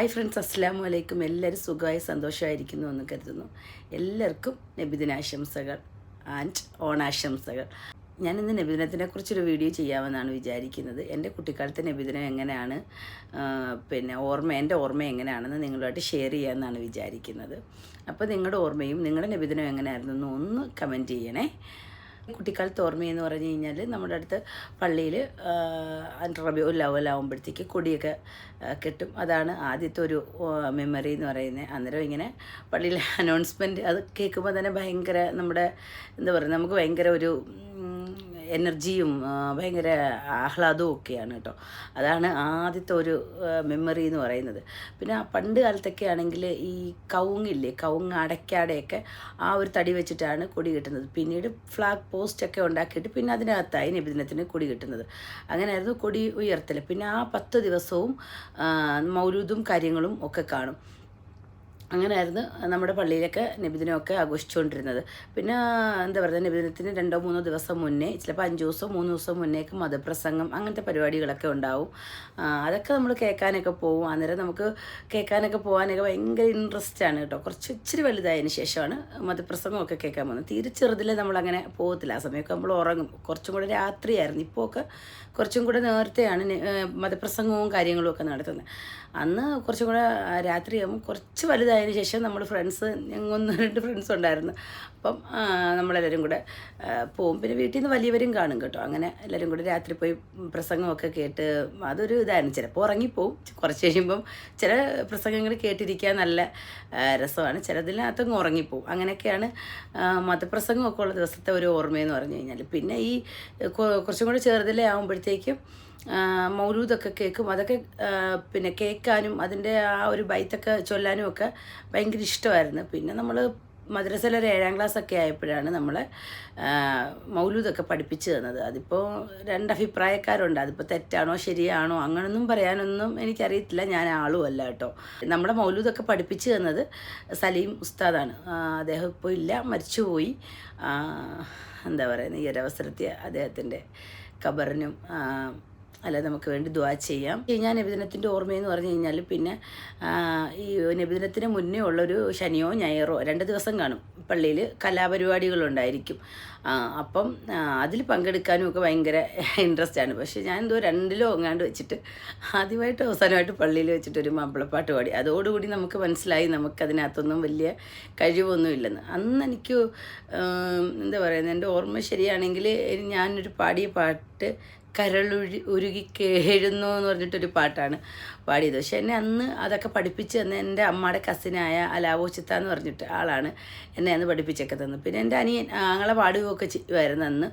Hi friends അസ്സാം വലൈക്കും എല്ലാവരും സുഖമായി സന്തോഷമായിരിക്കുന്നു എന്ന് കരുതുന്നു. എല്ലാവർക്കും നബിദിനാശംസകൾ ആൻഡ് ഓണാശംസകൾ. ഞാൻ ഇന്ന് നബിദിനത്തിനെ കുറിച്ചൊരു വീഡിയോ ചെയ്യാമെന്നാണ് വിചാരിക്കുന്നത്. എന്റെ കുട്ടിക്കാലത്തെ നബിദിനം എങ്ങനെയാണ് പിന്നെ ഓർമ്മ എന്റെ ഓർമ്മ എങ്ങനെയാണെന്ന് നിങ്ങളുമായിട്ട് ഷെയർ ചെയ്യാമെന്നാണ് വിചാരിക്കുന്നത്. അപ്പോൾ നിങ്ങളുടെ ഓർമ്മയും നിങ്ങളുടെ നബിദിനം എങ്ങനെയായിരുന്നു എന്ന് ഒന്ന് കമന്റ് ചെയ്യണേ. കുട്ടിക്കാലത്ത് ഓർമ്മയെന്ന് പറഞ്ഞു കഴിഞ്ഞാൽ നമ്മുടെ അടുത്ത് പള്ളിയിൽ റബി ലെവലാവുമ്പോഴത്തേക്ക് കൊടിയൊക്കെ കിട്ടും. അതാണ് ആദ്യത്തെ ഒരു മെമ്മറി എന്ന് പറയുന്നത്. അന്നേരം ഇങ്ങനെ പള്ളിയിലെ അനൗൺസ്മെന്റ് അത് കേൾക്കുമ്പോൾ തന്നെ ഭയങ്കര നമ്മുടെ എന്താ പറയുക നമുക്ക് ഭയങ്കര ഒരു എനർജിയും ഭയങ്കര ആഹ്ലാദവും ഒക്കെയാണ് കേട്ടോ. അതാണ് ആദ്യത്തെ ഒരു മെമ്മറി എന്ന് പറയുന്നത്. പിന്നെ പണ്ട് കാലത്തൊക്കെ ആണെങ്കിൽ ഈ കവുങ്ങില്ലേ കവുങ്ങ് അടയ്ക്കാടെയൊക്കെ ആ ഒരു തടി വെച്ചിട്ടാണ് കൊടി കിട്ടുന്നത്. പിന്നീട് ഫ്ലാഗ് പോസ്റ്റ് ഒക്കെ ഉണ്ടാക്കിയിട്ട് പിന്നെ അതിനകത്തായി നിബിദിനത്തിന് കൊടി കിട്ടുന്നത്. അങ്ങനെയായിരുന്നു കൊടി ഉയർത്തൽ പിന്നെ ആ പത്ത് ദിവസവും മൗലൂദും കാര്യങ്ങളും ഒക്കെ കാണും. അങ്ങനെയായിരുന്നു നമ്മുടെ പള്ളിയിലൊക്കെ നബിദിനമൊക്കെ ആഘോഷിച്ചുകൊണ്ടിരുന്നത്. പിന്നെ എന്താ പറയുക നബിദിനത്തിന് രണ്ടോ മൂന്നോ ദിവസം മുന്നേ ചിലപ്പോൾ അഞ്ച് ദിവസം മൂന്ന് ദിവസം മുന്നേക്ക് മതപ്രസംഗം അങ്ങനത്തെ പരിപാടികളൊക്കെ ഉണ്ടാവും. അതൊക്കെ നമ്മൾ കേൾക്കാനൊക്കെ പോകും അന്നേരം നമുക്ക് കേൾക്കാനൊക്കെ പോകാനൊക്കെ ഭയങ്കര ഇൻട്രസ്റ്റ് ആണ് കേട്ടോ. കുറച്ച് ഇച്ചിരി വലുതായതിന് ശേഷമാണ് മതപ്രസംഗമൊക്കെ കേൾക്കാൻ പോകുന്നത്. തീരെ ചെറുതിൽ നമ്മളങ്ങനെ പോകത്തില്ല. ആ സമയമൊക്കെ നമ്മൾ ഉറങ്ങും. കുറച്ചും കൂടെ രാത്രിയായിരുന്നു. ഇപ്പോൾ ഒക്കെ കുറച്ചും കൂടെ നേരത്തെയാണ് മതപ്രസംഗവും കാര്യങ്ങളും ഒക്കെ നടത്തുന്നത്. അന്ന് കുറച്ചും കൂടെ രാത്രിയാകുമ്പോൾ കുറച്ച് വലുതായതിനു ശേഷം നമ്മൾ ഫ്രണ്ട്സ് ഒന്ന് രണ്ട് ഫ്രണ്ട്സ് ഉണ്ടായിരുന്നു. അപ്പം നമ്മളെല്ലാവരും കൂടെ പോകും പിന്നെ വീട്ടിൽ നിന്ന് വലിയവരും കാണും കേട്ടോ. അങ്ങനെ എല്ലാവരും കൂടെ രാത്രി പോയി പ്രസംഗമൊക്കെ കേട്ട് അതൊരു ഇതായിരുന്നു. ചിലപ്പോൾ ഉറങ്ങിപ്പോവും. കുറച്ച് കഴിയുമ്പം ചില പ്രസംഗങ്ങൾ കേട്ടിരിക്കാൻ നല്ല രസമാണ്. ചിലതിനകത്തങ്ങ് ഉറങ്ങിപ്പോവും. അങ്ങനെയൊക്കെയാണ് മതപ്രസംഗമൊക്കെ ഉള്ള ദിവസത്തെ ഒരു ഓർമ്മയെന്ന് പറഞ്ഞു കഴിഞ്ഞാൽ പിന്നെ ഈ കുറച്ചും കൂടെ ചെറുതിലെ ആകുമ്പോഴത്തേക്കും മൗലൂദൊക്കെ കേൾക്കും. അതൊക്കെ പിന്നെ കേൾക്കാനും അതിന്റെ ആ ഒരു ബൈത്തൊക്കെ ചൊല്ലാനും ഒക്കെ ഭയങ്കര ഇഷ്ടമായിരുന്നു. പിന്നെ നമ്മൾ മദ്രസയിൽ ഒരു ഏഴാം ഒക്കെ ആയപ്പോഴാണ് നമ്മളെ മൗലൂദൊക്കെ പഠിപ്പിച്ചു തന്നത്. അതിപ്പോൾ രണ്ടഭിപ്രായക്കാരുണ്ട്. അതിപ്പോൾ തെറ്റാണോ ശരിയാണോ അങ്ങനൊന്നും പറയാനൊന്നും എനിക്കറിയത്തില്ല. ഞാൻ ആളും അല്ല കേട്ടോ. നമ്മുടെ മൗലൂദൊക്കെ പഠിപ്പിച്ചു തന്നത് സലീം ഉസ്താദാണ്. അദ്ദേഹം ഇപ്പോൾ ഇല്ല മരിച്ചുപോയി. എന്താ പറയുന്നത് ഈ ഒരവസരത്തിൽ അദ്ദേഹത്തിന്റെ ഖബറിനും അല്ല നമുക്ക് വേണ്ടി ദ്വാ ചെയ്യാം. ഞാൻ നബിദിനത്തിന്റെ ഓർമ്മയെന്ന് പറഞ്ഞു കഴിഞ്ഞാൽ പിന്നെ ഈ നബിദിനത്തിന് മുന്നേ ഉള്ളൊരു ശനിയോ ഞായറോ രണ്ട് ദിവസം കാണും. പള്ളിയിൽ കലാപരിപാടികളുണ്ടായിരിക്കും. അപ്പം അതിൽ പങ്കെടുക്കാനും ഒക്കെ ഭയങ്കര ഇൻട്രസ്റ്റ് ആണ്. പക്ഷേ ഞാൻ എന്തോ രണ്ടിലോ എങ്ങാണ്ട് വെച്ചിട്ട് ആദ്യമായിട്ട് അവസാനമായിട്ട് പള്ളിയിൽ വെച്ചിട്ട് ഒരു മാപ്പിളപ്പാട്ട് പാടി. അതോടുകൂടി നമുക്ക് മനസ്സിലായി നമുക്കതിനകത്തൊന്നും വലിയ കഴിവൊന്നും ഇല്ലെന്ന്. അന്ന് എനിക്ക് എന്താ പറയുന്നത് എന്റെ ഓർമ്മ ശരിയാണെങ്കിൽ ഞാനൊരു പാടിയ പാട്ട് കരളുരുകി ഉരുകി കേഴുന്നു എന്ന് പറഞ്ഞിട്ടൊരു പാട്ടാണ്. പാടിയത്. പക്ഷെ എന്നെ അന്ന് അതൊക്കെ പഠിപ്പിച്ച് തന്ന എന്റെ അമ്മയുടെ കസിനായ അലാവോ ചിത്ത എന്ന് പറഞ്ഞിട്ട് ആളാണ് എന്നെ അന്ന് പഠിപ്പിച്ചൊക്കെ തന്നു പിന്നെ എന്റെ അനിയൻ ആങ്ങളെ പാടുകയൊക്കെ ചെയ്യുമായിരുന്നു അന്ന്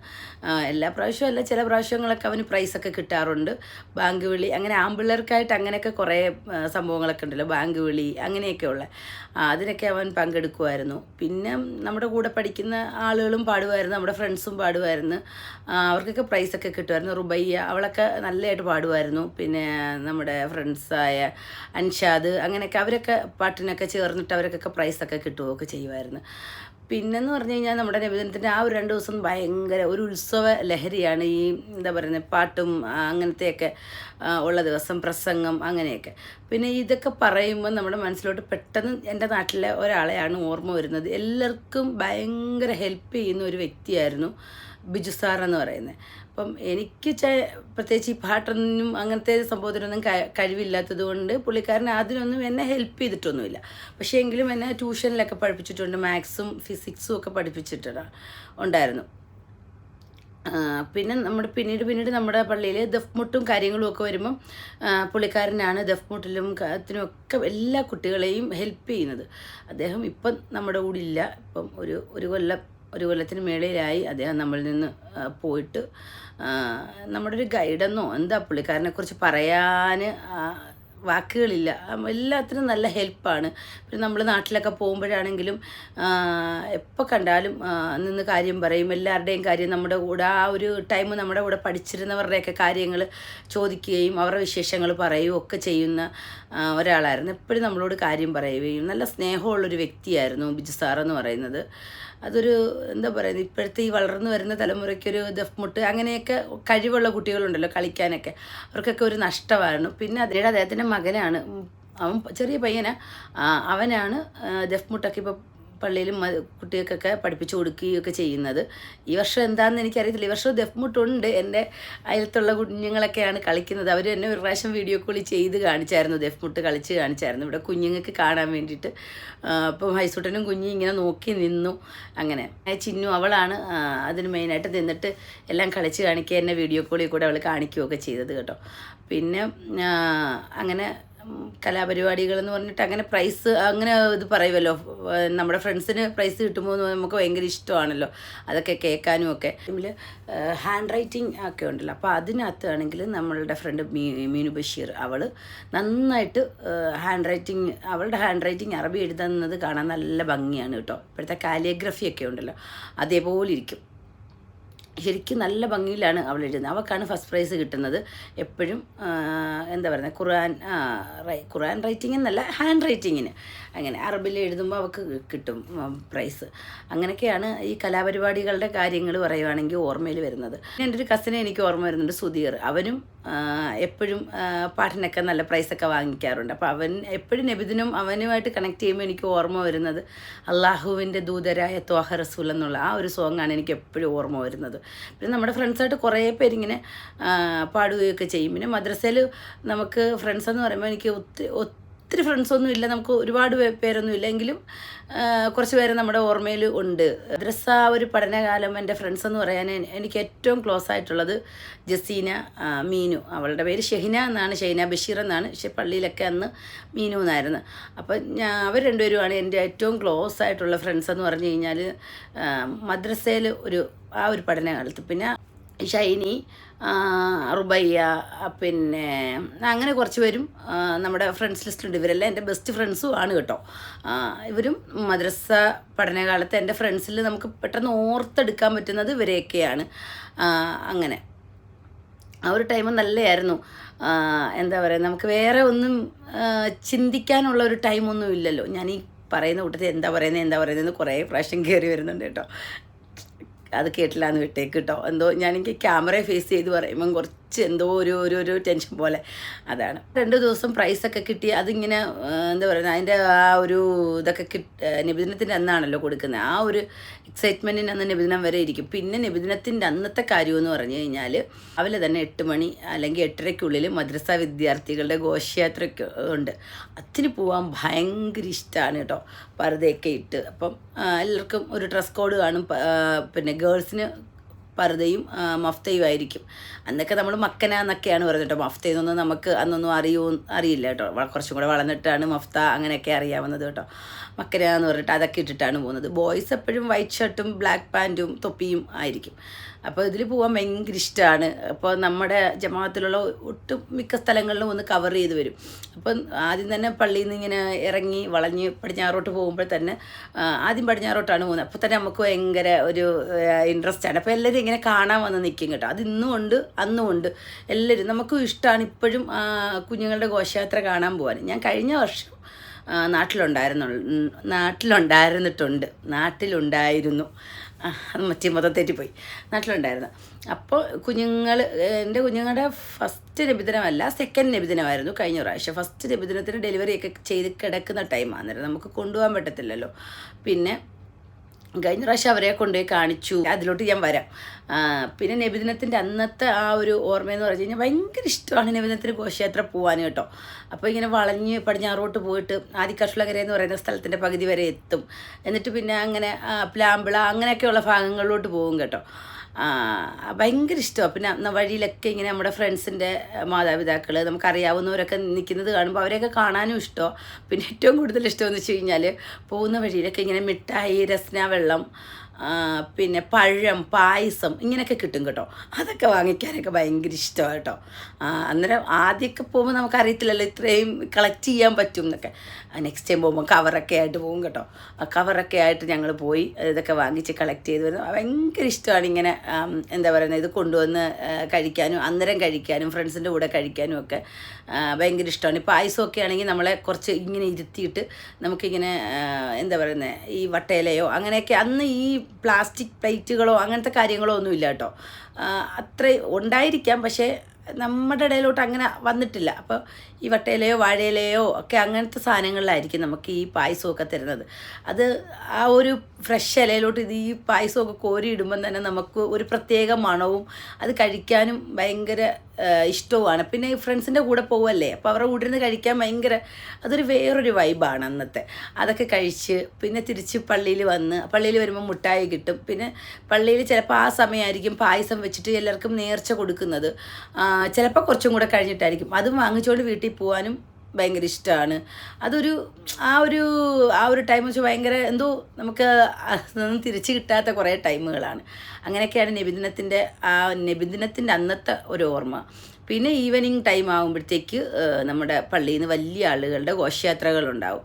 എല്ലാ പ്രാവശ്യവും അല്ല ചില പ്രാവശ്യങ്ങളൊക്കെ അവന് പ്രൈസൊക്കെ കിട്ടാറുണ്ട്. ബാങ്ക് വിളി അങ്ങനെ ആമ്പിള്ളേർക്കായിട്ട് അങ്ങനെയൊക്കെ കുറേ സംഭവങ്ങളൊക്കെ ഉണ്ടല്ലോ ബാങ്ക് വിളി അങ്ങനെയൊക്കെ ഉള്ള അതിനൊക്കെ അവൻ പങ്കെടുക്കുമായിരുന്നു. പിന്നെ നമ്മുടെ കൂടെ പഠിക്കുന്ന ആളുകളും പാടുമായിരുന്നു നമ്മുടെ ഫ്രണ്ട്സും പാടുമായിരുന്നു. അവർക്കൊക്കെ പ്രൈസൊക്കെ കിട്ടുമായിരുന്നു. റുബയ്യ അവളൊക്കെ നല്ലതായിട്ട് പാടുമായിരുന്നു. പിന്നെ നമ്മുടെ ഫ്രണ്ട്സായ അൻഷാദ് അങ്ങനെയൊക്കെ അവരൊക്കെ പാട്ടിനൊക്കെ ചേർന്നിട്ട് അവർക്കൊക്കെ പ്രൈസൊക്കെ കിട്ടുകയൊക്കെ ചെയ്യുമായിരുന്നു പിന്നെന്ന് പറഞ്ഞു കഴിഞ്ഞാൽ നമ്മുടെ നബിദിനത്തിന്റെ ആ ഒരു രണ്ട് ദിവസം ഭയങ്കര ഒരു ഉത്സവ ലഹരിയാണ് ഈ എന്താ പറയുന്നത് പാട്ടും അങ്ങനത്തെയൊക്കെ ഉള്ള ദിവസം പ്രസംഗം അങ്ങനെയൊക്കെ. പിന്നെ ഇതൊക്കെ പറയുമ്പോൾ നമ്മുടെ മനസ്സിലോട്ട് പെട്ടെന്ന് എന്റെ നാട്ടിലെ ഒരാളെയാണ് ഓർമ്മ വരുന്നത്. എല്ലാവർക്കും ഭയങ്കര ഹെൽപ്പ് ചെയ്യുന്ന ഒരു വ്യക്തിയായിരുന്നു ബിജു സാർ എന്ന് പറയുന്നത്. അപ്പം എനിക്ക് പ്രത്യേകിച്ച് ഈ പാട്ടൊന്നും അങ്ങനത്തെ സംഭവത്തിനൊന്നും കഴിവില്ലാത്തത് കൊണ്ട് പുള്ളിക്കാരൻ അതിനൊന്നും എന്നെ ഹെൽപ്പ് ചെയ്തിട്ടൊന്നുമില്ല. പക്ഷേ എങ്കിലും എന്നെ ട്യൂഷനിലൊക്കെ പഠിപ്പിച്ചിട്ടുണ്ട്. മാത്സും ഫിസിക്സും ഒക്കെ പഠിപ്പിച്ചിട്ടുണ്ട് ഉണ്ടായിരുന്നു. പിന്നെ നമ്മുടെ പിന്നീട് പിന്നീട് നമ്മുടെ പള്ളിയിൽ ദഫ്മുട്ടും കാര്യങ്ങളും ഒക്കെ വരുമ്പം പുള്ളിക്കാരനാണ് ദഫ്മുട്ടിലും ഒക്കെ എല്ലാ കുട്ടികളെയും ഹെൽപ്പ് ചെയ്യുന്നത്. അദ്ദേഹം ഇപ്പം നമ്മുടെ കൂടെ ഇല്ല ഇപ്പം ഒരു ഒരു കൊല്ലം ഒരു കൊല്ലത്തിന് മേളിലായി അദ്ദേഹം നമ്മളിൽ നിന്ന് പോയിട്ട് നമ്മുടെ ഒരു ഗൈഡെന്നോ എന്താ പുള്ളിക്കാരനെ കുറിച്ച് പറയാൻ വാക്കുകളില്ല. എല്ലാത്തിനും നല്ല ഹെൽപ്പാണ്. പിന്നെ നമ്മൾ നാട്ടിലൊക്കെ പോകുമ്പോഴാണെങ്കിലും എപ്പോൾ കണ്ടാലും നിന്ന് കാര്യം പറയും. എല്ലാവരുടെയും കാര്യം നമ്മുടെ കൂടെ ആ ഒരു ടൈം നമ്മുടെ കൂടെ പഠിച്ചിരുന്നവരുടെയൊക്കെ കാര്യങ്ങൾ ചോദിക്കുകയും അവരുടെ വിശേഷങ്ങൾ പറയുകയും ഒക്കെ ചെയ്യുന്ന ഒരാളായിരുന്നു. എപ്പോഴും നമ്മളോട് കാര്യം പറയുകയും നല്ല സ്നേഹമുള്ളൊരു വ്യക്തിയായിരുന്നു ബിജു സാർ എന്ന് പറയുന്നത്. അതൊരു എന്താ പറയുന്നത് ഇപ്പോഴത്തെ ഈ വളർന്നു വരുന്ന തലമുറയ്ക്കൊരു ദഫ്മുട്ട് അങ്ങനെയൊക്കെ കഴിവുള്ള കുട്ടികളുണ്ടല്ലോ കളിക്കാനൊക്കെ. അവർക്കൊക്കെ ഒരു നഷ്ടമാണ് പിന്നെ അതിനിടെ അദ്ദേഹത്തിന്റെ മകനാണ്. അവൻ ചെറിയ പയ്യനാണ് അവനാണ് ദഫ്മുട്ടൊക്കെ ദഫ് ഇപ്പോൾ പള്ളിയിലും കുട്ടികൾക്കൊക്കെ പഠിപ്പിച്ചു കൊടുക്കുകയൊക്കെ ചെയ്യുന്നത്. ഈ വർഷം എന്താണെന്ന് എനിക്കറിയത്തില്ല. ഈ വർഷം ദഫ്മുട്ടുണ്ട് എന്റെ അയലത്തുള്ള കുഞ്ഞുങ്ങളൊക്കെയാണ് കളിക്കുന്നത്. അവർ എന്നെ ഒരു പ്രാവശ്യം വീഡിയോ കോൾ ചെയ്ത് കാണിച്ചായിരുന്നു. ദഫ്മുട്ട് കളിച്ച് കാണിച്ചായിരുന്നു. ഇവിടെ കുഞ്ഞുങ്ങൾക്ക് കാണാൻ വേണ്ടിയിട്ട്. അപ്പം ഹൈസൂട്ടനും കുഞ്ഞും ഇങ്ങനെ നോക്കി നിന്നു. അങ്ങനെ. ചിന്നു അവളാണ് അതിന് മെയിനായിട്ട് നിന്നിട്ട് എല്ലാം കളിച്ച് കാണിക്കുക. എന്നെ വീഡിയോ കോളിൽ കൂടെ അവൾ കാണിക്കുകയൊക്കെ ചെയ്തത് കേട്ടോ. പിന്നെ അങ്ങനെ എന്ന് പറഞ്ഞിട്ട് അങ്ങനെ പ്രൈസ് അങ്ങനെ ഇത് പറയുമല്ലോ നമ്മുടെ ഫ്രണ്ട്സിന് പ്രൈസ് കിട്ടുമ്പോൾ നമുക്ക് ഭയങ്കര ഇഷ്ടമാണല്ലോ. അതൊക്കെ കേൾക്കാനും ഒക്കെ ഇതിൽ ഹാൻഡ് റൈറ്റിംഗ് ഒക്കെ ഉണ്ടല്ലോ. അപ്പോൾ അതിനകത്താണെങ്കിൽ നമ്മളുടെ ഫ്രണ്ട് മീ മീനു ബഷീർ അവൾ നന്നായിട്ട് ഹാൻഡ് റൈറ്റിംഗ് അവളുടെ ഹാൻഡ് റൈറ്റിംഗ് അറബി എഴുതുന്നത് കാണാൻ നല്ല ഭംഗിയാണ് കേട്ടോ. ഇപ്പോഴത്തെ കാലിയോഗ്രഫി ഒക്കെ ഉണ്ടല്ലോ. അതേപോലെ ഇരിക്കും. ശരിക്കും നല്ല ഭംഗിയിലാണ് അവൾ എഴുതുന്നത്. അവൾക്കാണ് ഫസ്റ്റ് പ്രൈസ് കിട്ടുന്നത്. എപ്പോഴും എന്താ പറയുന്നത് ഖുർആൻ ഖുർആൻ റൈറ്റിംഗ് എന്നല്ല ഹാൻഡ് റൈറ്റിങ്ങിന് അങ്ങനെ അറബിൽ എഴുതുമ്പോൾ അവൾക്ക് കിട്ടും പ്രൈസ് അങ്ങനെയൊക്കെയാണ് ഈ കലാപരിപാടികളുടെ കാര്യങ്ങൾ പറയുവാണെങ്കിൽ ഓർമ്മയിൽ വരുന്നത്. എന്റെ ഒരു കസിനെ എനിക്ക് ഓർമ്മ വരുന്നുണ്ട് സുധീർ. അവനും എപ്പോഴും പാട്ടിനൊക്കെ നല്ല പ്രൈസൊക്കെ വാങ്ങിക്കാറുണ്ട്. അപ്പോൾ അവൻ എപ്പോഴും നബിദിനും അവനുമായിട്ട് കണക്ട് ചെയ്യുമ്പോൾ എനിക്ക് ഓർമ്മ വരുന്നത് അള്ളാഹുവിന്റെ ദൂതരായ ത്വാഹ റസൂൽ എന്നുള്ള ആ ഒരു സോങ്ങാണ് എനിക്ക് എപ്പോഴും ഓർമ്മ വരുന്നത്. പിന്നെ നമ്മുടെ ഫ്രണ്ട്സായിട്ട് കുറേ പേരിങ്ങനെ പാടുകയൊക്കെ ചെയ്യും. പിന്നെ മദ്രസയിൽ നമുക്ക് ഫ്രണ്ട്സ് എന്ന് പറയുമ്പോൾ എനിക്ക് ഒത്തിരി ഒത്തിരി ഫ്രണ്ട്സൊന്നും ഇല്ല. നമുക്ക് ഒരുപാട് പേരൊന്നും ഇല്ലെങ്കിലും കുറച്ച് പേര് നമ്മുടെ ഓർമ്മയിൽ ഉണ്ട്. മദ്രസ ഒരു പഠനകാലം എന്റെ ഫ്രണ്ട്സ് എന്ന് പറയാൻ എനിക്ക് ഏറ്റവും ക്ലോസ് ആയിട്ടുള്ളത് ജസീന മീനു. അവളുടെ പേര് ഷെഹിന എന്നാണ്. ഷെഹിന ബഷീർ എന്നാണ്. പക്ഷെ പള്ളിയിലൊക്കെ അന്ന് മീനു എന്നായിരുന്നു. അപ്പം ഞാൻ അവർ രണ്ടുപേരുമാണ് എന്റെ ഏറ്റവും ക്ലോസ് ആയിട്ടുള്ള ഫ്രണ്ട്സ് എന്ന് പറഞ്ഞു കഴിഞ്ഞാൽ മദ്രസയിൽ ഒരു ആ ഒരു പഠനകാലത്ത്. പിന്നെ ഷൈനി റുബയ്യ പിന്നെ അങ്ങനെ കുറച്ച് പേരും നമ്മുടെ ഫ്രണ്ട്സ് ലിസ്റ്റിലുണ്ട് ഇവരെല്ലാം എന്റെ ബെസ്റ്റ് ഫ്രണ്ട്സും ആണ് കേട്ടോ. ഇവരും മദ്രസ പഠനകാലത്ത് എന്റെ ഫ്രണ്ട്സിൽ നമുക്ക് പെട്ടെന്ന് ഓർത്തെടുക്കാൻ പറ്റുന്നത് ഇവരെയൊക്കെയാണ്. അങ്ങനെ. ആ ഒരു ടൈം നല്ലതായിരുന്നു എന്താ പറയുക നമുക്ക് വേറെ ഒന്നും ചിന്തിക്കാനുള്ള ഒരു ടൈമൊന്നും ഇല്ലല്ലോ. ഞാൻ ഈ പറയുന്ന കൂട്ടത്തിൽ എന്താ പറയുന്നത് എന്താ പറയുന്നതെന്ന് കുറേ പ്രാവശ്യം കയറി വരുന്നുണ്ട് കേട്ടോ. അത് കേട്ടില്ല എന്ന് വിട്ടേക്ക് കേട്ടോ എന്തോ ഞാൻ എനിക്ക് ക്യാമറയെ ഫേസ് ചെയ്ത് പറയുമ്പം കുറച്ച് എന്തോ ഒരു ഒരു ഒരു ടെൻഷൻ പോലെ. അതാണ്. രണ്ട് ദിവസം പ്രൈസൊക്കെ കിട്ടി അതിങ്ങനെ എന്താ പറയുക അതിന്റെ ആ ഒരു ഇതൊക്കെ കിട്ട് നിബിദിനത്തിന്റെ അന്നാണല്ലോ കൊടുക്കുന്നത്. ആ ഒരു എക്സൈറ്റ്മെന്റിന് അന്ന് നിബിദിനം വരെ ഇരിക്കും. പിന്നെ നിബിദിനത്തിന്റെ അന്നത്തെ കാര്യമെന്ന് പറഞ്ഞു കഴിഞ്ഞാൽ രാവിലെ തന്നെ എട്ട് മണി അല്ലെങ്കിൽ എട്ടരയ്ക്കുള്ളിൽ മദ്രസ വിദ്യാർത്ഥികളുടെ ഘോഷയാത്രയ്ക്ക് ഉണ്ട്. അതിന് പോകാൻ ഭയങ്കര ഇഷ്ടമാണ് കേട്ടോ. പർദ്ദയൊക്കെ ഇട്ട്. അപ്പം എല്ലാവർക്കും ഒരു ഡ്രസ് കോഡ് കാണും. പിന്നെ ഗേൾസിന് പർദ്ദയും മഫ്തയും ആയിരിക്കും. അന്നൊക്കെ നമ്മൾ മക്കന എന്നൊക്കെയാണ് പറയുന്നത് കേട്ടോ. മഫ്തയെന്നൊന്നും നമുക്ക് അന്നൊന്നും അറിയൂ അറിയില്ല കേട്ടോ. കുറച്ചും കൂടെ വളർന്നിട്ടാണ് മഫ്ത അങ്ങനെയൊക്കെ അറിയാവുന്നത് കേട്ടോ. മക്കന എന്ന് പറഞ്ഞിട്ട് അതൊക്കെ ഇട്ടിട്ടാണ് പോകുന്നത്. ബോയ്സ് എപ്പോഴും വൈറ്റ് ഷർട്ടും ബ്ലാക്ക് പാന്റും തൊപ്പിയും ആയിരിക്കും. അപ്പോൾ ഇതിൽ പോകാൻ ഭയങ്കര ഇഷ്ടമാണ്. അപ്പോൾ നമ്മുടെ ജമാഅത്തിലുള്ള ഒട്ടും മിക്ക സ്ഥലങ്ങളിലും ഒന്ന് കവർ ചെയ്ത് വരും. അപ്പോൾ ആദ്യം തന്നെ പള്ളിയിൽ നിന്ന് ഇങ്ങനെ ഇറങ്ങി വളഞ്ഞ് പടിഞ്ഞാറോട്ട് പോകുമ്പോൾ തന്നെ ആദ്യം പടിഞ്ഞാറോട്ടാണ് പോകുന്നത്. അപ്പോൾ തന്നെ നമുക്ക് ഭയങ്കര ഒരു ഇൻട്രസ്റ്റ് ആണ്. അപ്പോൾ എല്ലാവരും ഇങ്ങനെ കാണാൻ വന്ന് നിൽക്കും കേട്ടോ. അത് ഇന്നും ഉണ്ട് അന്നും ഉണ്ട്. എല്ലാവരും നമുക്കും ഇഷ്ടമാണ് ഇപ്പോഴും കുഞ്ഞുങ്ങളുടെ ഘോഷയാത്ര കാണാൻ പോകാൻ ഞാൻ കഴിഞ്ഞ വർഷം നാട്ടിലുണ്ടായിരുന്നു നാട്ടിലുണ്ടായിരുന്നിട്ടുണ്ട്. നാട്ടിലുണ്ടായിരുന്നു. അത് മറ്റേ മൊത്തം തെറ്റിപ്പോയി. നാട്ടിലുണ്ടായിരുന്നു. അപ്പോൾ കുഞ്ഞുങ്ങൾ എന്റെ കുഞ്ഞുങ്ങളുടെ ഫസ്റ്റ് നബിദിനമല്ല സെക്കൻഡ് നബിദിനമായിരുന്നു കഴിഞ്ഞ പ്രാവശ്യം. ഫസ്റ്റ് നബിദിനത്തിന് ഡെലിവറിയൊക്കെ ചെയ്ത് കിടക്കുന്ന ടൈമാണ് നമുക്ക് കൊണ്ടുപോകാൻ പറ്റത്തില്ലല്ലോ. പിന്നെ കഴിഞ്ഞ പ്രാവശ്യം അവരെ കൊണ്ടുപോയി കാണിച്ചു. അതിലോട്ട് ഞാൻ വരാം. പിന്നെ നബിദിനത്തിന്റെ അന്നത്തെ ആ ഒരു ഓർമ്മയെന്ന് പറഞ്ഞു കഴിഞ്ഞാൽ ഭയങ്കര ഇഷ്ടമാണ് നബിദിനത്തിന് ഘോഷയാത്ര പോകാൻ കേട്ടോ. അപ്പോൾ ഇങ്ങനെ വളഞ്ഞ് പടിഞ്ഞാറോട്ട് പോയിട്ട് ആദികഷ്ളകര എന്ന് പറയുന്ന സ്ഥലത്തിന്റെ പകുതി വരെ എത്തും. എന്നിട്ട് പിന്നെ അങ്ങനെ പ്ലാമ്പിള അങ്ങനെയൊക്കെയുള്ള ഭാഗങ്ങളിലോട്ട് പോകും കേട്ടോ. ഭയങ്കര ഇഷ്ടമാണ് പിന്നെ വഴിയിലൊക്കെ ഇങ്ങനെ നമ്മുടെ ഫ്രണ്ട്സിന്റെ മാതാപിതാക്കൾ നമുക്കറിയാവുന്നവരൊക്കെ നിൽക്കുന്നത് കാണുമ്പോൾ അവരെയൊക്കെ കാണാനും ഇഷ്ടമാണ് പിന്നെ ഏറ്റവും കൂടുതൽ ഇഷ്ടമെന്ന് വെച്ച് കഴിഞ്ഞാൽ പോകുന്ന വഴിയിലൊക്കെ ഇങ്ങനെ മിഠായി രസ്ന വെള്ളം പിന്നെ പഴം പായസം ഇങ്ങനെയൊക്കെ കിട്ടും കേട്ടോ. അതൊക്കെ വാങ്ങിക്കാനൊക്കെ ഭയങ്കര ഇഷ്ടമാണ് കേട്ടോ. അന്നേരം ആദ്യമൊക്കെ പോകുമ്പോൾ നമുക്കറിയത്തില്ലല്ലോ ഇത്രയും കളക്ട് ചെയ്യാൻ പറ്റും എന്നൊക്കെ നെക്സ്റ്റ് ടൈം പോകുമ്പോൾ കവറൊക്കെ ആയിട്ട് പോകും കേട്ടോ. ആ കവറൊക്കെ ആയിട്ട് ഞങ്ങൾ പോയി ഇതൊക്കെ വാങ്ങിച്ച് കളക്ട് ചെയ്ത് വരുന്നത് ഭയങ്കര ഇഷ്ടമാണ് ഇങ്ങനെ എന്താ പറയുന്നത് ഇത് കൊണ്ടുവന്ന് കഴിക്കാനും അന്നേരം കഴിക്കാനും ഫ്രണ്ട്സിന്റെ കൂടെ കഴിക്കാനും ഒക്കെ ഭയങ്കര ഇഷ്ടമാണ്. പായസമൊക്കെ ആണെങ്കിൽ നമ്മളെ കുറച്ച് ഇങ്ങനെ ഇരുത്തിയിട്ട് നമുക്കിങ്ങനെ എന്താ പറയുന്നത് ഈ വട്ടയിലയോ അങ്ങനെയൊക്കെ അന്ന് ഈ പ്ലാസ്റ്റിക് പ്ലേറ്റുകളോ അങ്ങനത്തെ കാര്യങ്ങളോ ഒന്നുമില്ല കേട്ടോ. അത്ര ഉണ്ടായിരിക്കാം പക്ഷേ നമ്മുടെ ഇടയിലോട്ട് അങ്ങനെ വന്നിട്ടില്ല. അപ്പോൾ ഈ വട്ടയിലയോ വാഴയിലയോ ഒക്കെ അങ്ങനത്തെ സാധനങ്ങളിലായിരിക്കും നമുക്ക് ഈ പായസമൊക്കെ തരുന്നത്. അത് ആ ഒരു ഫ്രഷ് ഇലയിലോട്ട് ഇത് ഈ പായസമൊക്കെ കോരിയിടുമ്പം തന്നെ നമുക്ക് ഒരു പ്രത്യേക മണവും അത് കഴിക്കാനും ഭയങ്കര ഇഷ്ടവുമാണ്. പിന്നെ ഫ്രണ്ട്സിന്റെ കൂടെ പോവല്ലേ? അപ്പോൾ അവരുടെ കൂടെ ഇരുന്ന് കഴിക്കാൻ ഭയങ്കര അതൊരു വേറൊരു വൈബാണ് അന്നത്തെ. അതൊക്കെ കഴിച്ച് പിന്നെ തിരിച്ച് പള്ളിയിൽ വന്ന് പള്ളിയിൽ വരുമ്പോൾ മുട്ടായി കിട്ടും. പിന്നെ പള്ളിയിൽ ചിലപ്പോൾ ആ സമയമായിരിക്കും പായസം വെച്ചിട്ട് എല്ലാവർക്കും നേർച്ച കൊടുക്കുന്നത്. ചിലപ്പോൾ കുറച്ചും കൂടെ കഴിഞ്ഞിട്ടായിരിക്കും. അതും വാങ്ങിച്ചുകൊണ്ട് വീട്ടിൽ പോകാനും ഭയങ്കര ഇഷ്ടമാണ് അതൊരു ആ ഒരു ആ ഒരു ടൈം വെച്ച് ഭയങ്കര എന്തോ നമുക്ക് തിരിച്ചു കിട്ടാത്ത കുറേ ടൈമുകളാണ് അങ്ങനെയൊക്കെയാണ് നബിദിനത്തിന്റെ ആ നബിദിനത്തിന്റെ അന്നത്തെ ഒരു ഓർമ്മ. പിന്നെ ഈവനിങ് ടൈം ആകുമ്പോഴത്തേക്ക് നമ്മുടെ പള്ളിയിൽ നിന്ന് വലിയ ആളുകളുടെ ഘോഷയാത്രകളുണ്ടാവും.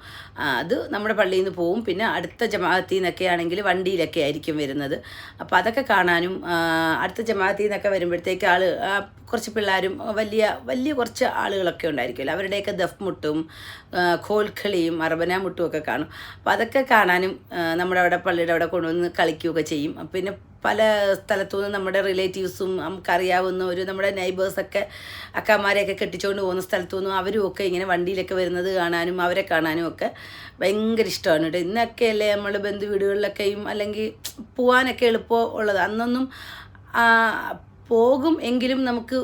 അത് നമ്മുടെ പള്ളിയിൽ നിന്ന് പോവും. പിന്നെ അടുത്ത ജമാഅത്തിൽ നിന്നൊക്കെ ആണെങ്കിൽ വണ്ടിയിലൊക്കെ ആയിരിക്കും വരുന്നത്. അപ്പോൾ അതൊക്കെ കാണാനും അടുത്ത ജമാഅത്തിൽ നിന്നൊക്കെ വരുമ്പോഴത്തേക്ക് ആൾ കുറച്ച് പിള്ളേരും വലിയ വലിയ കുറച്ച് ആളുകളൊക്കെ ഉണ്ടായിരിക്കുമല്ലോ അവരുടെയൊക്കെ ദഫ് മുട്ടും ഖോൽഖളിയും കോൽക്കളിയും അറബന മുട്ടും ഒക്കെ കാണും. അപ്പോൾ അതൊക്കെ കാണാനും നമ്മുടെ അവിടെ പള്ളിയുടെ അവിടെ കൊണ്ടുവന്ന് കളിക്കുകയൊക്കെ ചെയ്യും. പിന്നെ പല സ്ഥലത്തു നിന്ന് നമ്മുടെ റിലേറ്റീവ്സും നമുക്കറിയാവുന്ന ഒരു നമ്മുടെ നൈബേഴ്സൊക്കെ അക്കാമാരെയൊക്കെ കെട്ടിച്ചുകൊണ്ട് പോകുന്ന സ്ഥലത്തു നിന്നും അവരും ഒക്കെ ഇങ്ങനെ വണ്ടിയിലൊക്കെ വരുന്നത് കാണാനും അവരെ കാണാനും ഒക്കെ ഭയങ്കര ഇഷ്ടമാണ് കേട്ടോ. ഇന്നൊക്കെയല്ലേ നമ്മൾ ബന്ധു വീടുകളിലൊക്കെയും അല്ലെങ്കിൽ പോകാനൊക്കെ എളുപ്പം ഉള്ളത്. അന്നൊന്നും പോകും എങ്കിലും നമുക്ക്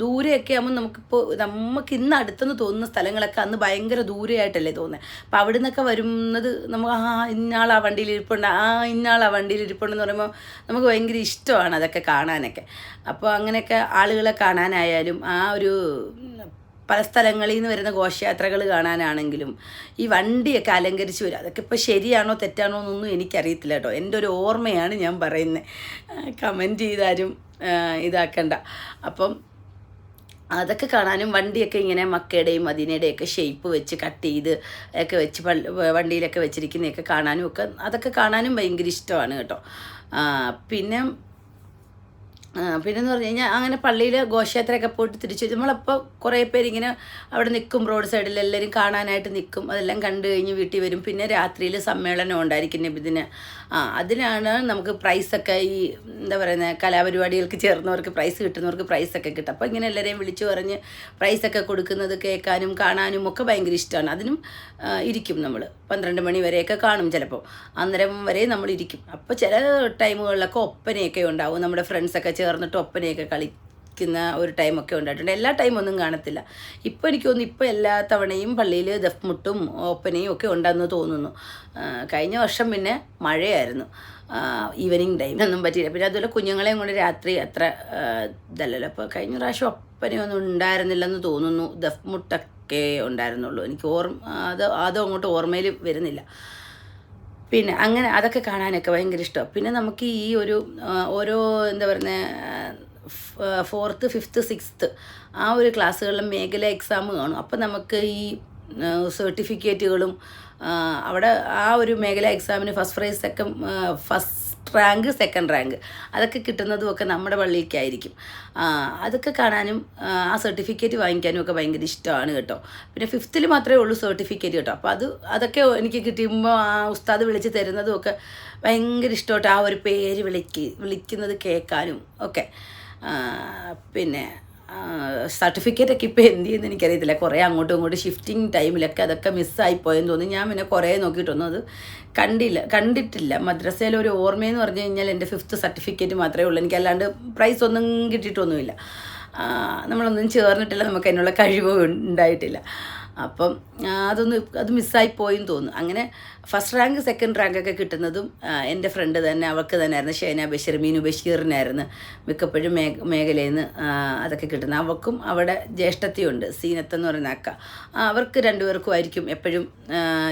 ദൂരെയൊക്കെ ആകുമ്പോൾ നമുക്കിപ്പോൾ നമുക്ക് ഇന്ന് അടുത്തെന്ന് തോന്നുന്ന സ്ഥലങ്ങളൊക്കെ അന്ന് ഭയങ്കര ദൂരെയായിട്ടല്ലേ തോന്നുന്നത് അപ്പോൾ അവിടെ നിന്നൊക്കെ വരുന്നത് നമുക്ക് ആ ഇന്നാൾ ആ വണ്ടിയിൽ ഇരിപ്പുണ്ട് ആ ഇന്നാൾ ആ വണ്ടിയിൽ ഇരിപ്പുണ്ടെന്ന് പറയുമ്പോൾ നമുക്ക് ഭയങ്കര ഇഷ്ടമാണ് അതൊക്കെ കാണാനൊക്കെ. അപ്പോൾ അങ്ങനെയൊക്കെ ആളുകളെ കാണാനായാലും ആ ഒരു പല സ്ഥലങ്ങളിൽ നിന്ന് വരുന്ന ഘോഷയാത്രകൾ കാണാനാണെങ്കിലും ഈ വണ്ടിയൊക്കെ അലങ്കരിച്ച് വരും. അതൊക്കെ ഇപ്പോൾ ശരിയാണോ തെറ്റാണോ എന്നൊന്നും എനിക്കറിയത്തില്ല കേട്ടോ. എന്റെ ഒരു ഓർമ്മയാണ് ഞാൻ പറയുന്നത് കമന്റ് ചെയ്താലും ഇതാക്കണ്ട. അപ്പം അതൊക്കെ കാണാനും വണ്ടിയൊക്കെ ഇങ്ങനെ മക്കയുടെയും മദീനയുടെയൊക്കെ ഷേപ്പ് വെച്ച് കട്ട് ചെയ്ത് ഒക്കെ വെച്ച് വണ്ടിയിലൊക്കെ വെച്ചിരിക്കുന്നതൊക്കെ കാണാനും ഒക്കെ അതൊക്കെ കാണാനും ഭയങ്കര ഇഷ്ടമാണ് കേട്ടോ. പിന്നെ പിന്നെന്ന് പറഞ്ഞു കഴിഞ്ഞാൽ അങ്ങനെ പള്ളിയിൽ ഘോഷയാത്രയൊക്കെ പോയിട്ട് തിരിച്ചു. നമ്മളപ്പോൾ കുറേ പേരിങ്ങനെ അവിടെ നിൽക്കും റോഡ് സൈഡിൽ എല്ലാവരും കാണാനായിട്ട് നിൽക്കും അതെല്ലാം കണ്ടു കഴിഞ്ഞ് വീട്ടിൽ വരും. പിന്നെ രാത്രിയിൽ സമ്മേളനം ഉണ്ടായിരിക്കും നബിദിന്. ആ അതിനാണ് നമുക്ക് പ്രൈസൊക്കെ ഈ എന്താ പറയുന്നത് കലാപരിപാടികൾക്ക് ചേർന്നവർക്ക് പ്രൈസ് കിട്ടുന്നവർക്ക് പ്രൈസൊക്കെ കിട്ടും. അപ്പോൾ ഇങ്ങനെ എല്ലാവരെയും വിളിച്ചു പറഞ്ഞ് പ്രൈസൊക്കെ കൊടുക്കുന്നത് കേൾക്കാനും കാണാനും ഒക്കെ ഭയങ്കര ഇഷ്ടമാണ്. അതിനും ഇരിക്കും നമ്മൾ പന്ത്രണ്ട് മണി വരെയൊക്കെ കാണും ചിലപ്പോൾ അന്നേരം വരെ നമ്മൾ ഇരിക്കും. അപ്പോൾ ചില ടൈമുകളിലൊക്കെ ഒപ്പനയൊക്കെ ഉണ്ടാവും. നമ്മുടെ ഫ്രണ്ട്സൊക്കെ ചേർന്നിട്ട് ഒപ്പനയൊക്കെ കളിക്കുന്ന ഒരു ടൈമൊക്കെ ഉണ്ടായിട്ടുണ്ട്. എല്ലാ ടൈമൊന്നും കാണത്തില്ല. ഇപ്പോൾ എനിക്ക് തോന്നുന്നു ഇപ്പോൾ എല്ലാ തവണയും പള്ളിയിൽ ദഫ്മുട്ടും ഒപ്പനയും ഒക്കെ ഉണ്ടെന്ന് തോന്നുന്നു. കഴിഞ്ഞ വർഷം പിന്നെ മഴയായിരുന്നു. ഈവനിങ് ടൈം ഒന്നും പറ്റിയില്ല. പിന്നെ അതുപോലെ കുഞ്ഞുങ്ങളെയും കൊണ്ട് രാത്രി അത്ര ഇതല്ലല്ലോ. അപ്പോൾ കഴിഞ്ഞ പ്രാവശ്യം ഒപ്പനയൊന്നും ഉണ്ടായിരുന്നില്ലെന്ന് തോന്നുന്നു. ദഫ്മുട്ടൊക്കെ ഉണ്ടായിരുന്നുള്ളൂ. എനിക്ക് ഓർമ്മ അത് അതും അങ്ങോട്ട് ഓർമ്മയിൽ വരുന്നില്ല. പിന്നെ അങ്ങനെ അതൊക്കെ കാണാനൊക്കെ ഭയങ്കര ഇഷ്ടമാണ് പിന്നെ നമുക്ക് ഈ ഒരു ഓരോ എന്താ പറയുന്നത് ഫോർത്ത് ഫിഫ്ത്ത് സിക്സ്ത്ത് ആ ഒരു ക്ലാസ്സുകളിലും മേഖല എക്സാം കാണും. അപ്പം നമുക്ക് ഈ സർട്ടിഫിക്കറ്റുകളും അവിടെ ആ ഒരു മേഖല എക്സാമിന് first prize second first rank second rank. അതൊക്കെ കിട്ടുന്നതും ഒക്കെ നമ്മുടെ പള്ളിക്കായിരിക്കും അതൊക്കെ കാണാനും ആ, സർട്ടിഫിക്കറ്റ് വാങ്ങിക്കാനും ഒക്കെ ഭയങ്കര ഇഷ്ടമാണ് കേട്ടോ. പിന്നെ ഫിഫ്ത്തിൽ മാത്രമേ ഉള്ളൂ സർട്ടിഫിക്കറ്റ് കേട്ടോ. അപ്പോൾ അത് അതൊക്കെ എനിക്ക് കിട്ടുമ്പോൾ ആ ഉസ്താദ് വിളിച്ച് തരുന്നതും ഒക്കെ ഭയങ്കര ഇഷ്ടമായിട്ട് ആ ഒരു പേര് വിളിക്ക് വിളിക്കുന്നത് കേൾക്കാനും ഒക്കെ. പിന്നെ സർട്ടിഫിക്കറ്റൊക്കെ ഇപ്പോൾ എന്ത് ചെയ്യുന്നത് എനിക്കറിയത്തില്ല. കുറേ അങ്ങോട്ടും ഇങ്ങോട്ടും ഷിഫ്റ്റിംഗ് ടൈമിലൊക്കെ അതൊക്കെ മിസ്സായി പോയെന്ന് തോന്നുന്നു. ഞാൻ പിന്നെ കുറേ നോക്കിയിട്ടൊന്നും അത് കണ്ടില്ല കണ്ടിട്ടില്ല. മദ്രസയിൽ ഒരു ഓർമ്മയെന്ന് പറഞ്ഞു കഴിഞ്ഞാൽ എന്റെ ഫിഫ്ത്ത് സർട്ടിഫിക്കറ്റ് മാത്രമേ ഉള്ളൂ. എനിക്ക് അല്ലാണ്ട് പ്രൈസ് ഒന്നും കിട്ടിയിട്ടൊന്നുമില്ല. നമ്മളൊന്നും ചേർന്നിട്ടില്ല. നമുക്ക് അതിനുള്ള കഴിവ് ഉണ്ടായിട്ടില്ല. അപ്പം അതൊന്ന് അത് മിസ്സായി പോയെന്ന് തോന്നുന്നു. അങ്ങനെ ഫസ്റ്റ് റാങ്ക് സെക്കൻഡ് റാങ്ക് ഒക്കെ കിട്ടുന്നതും എന്റെ ഫ്രണ്ട് തന്നെ അവൾക്ക് തന്നെയായിരുന്നു ഷേന ബഷീർ മീനു ബഷീറിനായിരുന്നു മിക്കപ്പോഴും മേ മേഖലയിൽ നിന്ന് അതൊക്കെ കിട്ടുന്നത്. അവൾക്കും അവിടെ ജ്യേഷ്ഠത്തിയുണ്ട് സീനത്തെന്ന് പറയുന്ന അക്ക. അവർക്ക് രണ്ടുപേർക്കും ആയിരിക്കും എപ്പോഴും